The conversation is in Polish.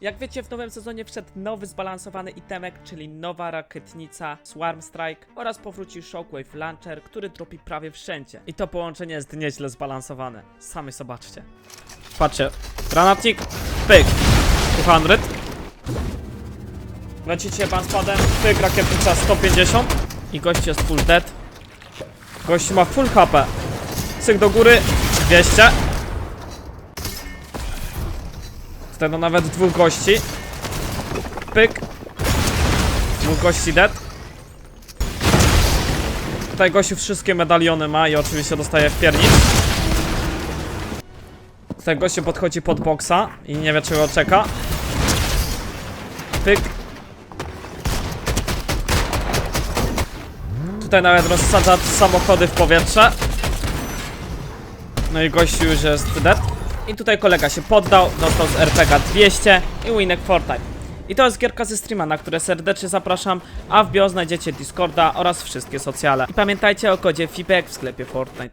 Jak wiecie, w nowym sezonie wszedł nowy zbalansowany itemek, czyli nowa rakietnica Swarm Strike oraz powrócił Shockwave Launcher, który dropi prawie wszędzie. I to połączenie jest nieźle zbalansowane. Sami zobaczcie. Patrzcie, granatnik, pyk, 200. Lecicie spadem, pyk, rakietnica 150 i gość jest full dead. Gość ma full HP. Cyk do góry, 200. Tutaj no nawet dwóch gości. Pyk. Dwóch gości dead. Tutaj gościu wszystkie medaliony ma i oczywiście dostaje w piernik. Tutaj gościu podchodzi pod boksa i nie wie czego czeka. Pyk. Tutaj nawet rozsadza samochody w powietrze. No i gościu już jest dead. I tutaj kolega się poddał, dostał z RPG 200 i winek Fortnite. I to jest gierka ze streama, na które serdecznie zapraszam, a w bio znajdziecie Discorda oraz wszystkie socjale. I pamiętajcie o kodzie FIPEK w sklepie Fortnite.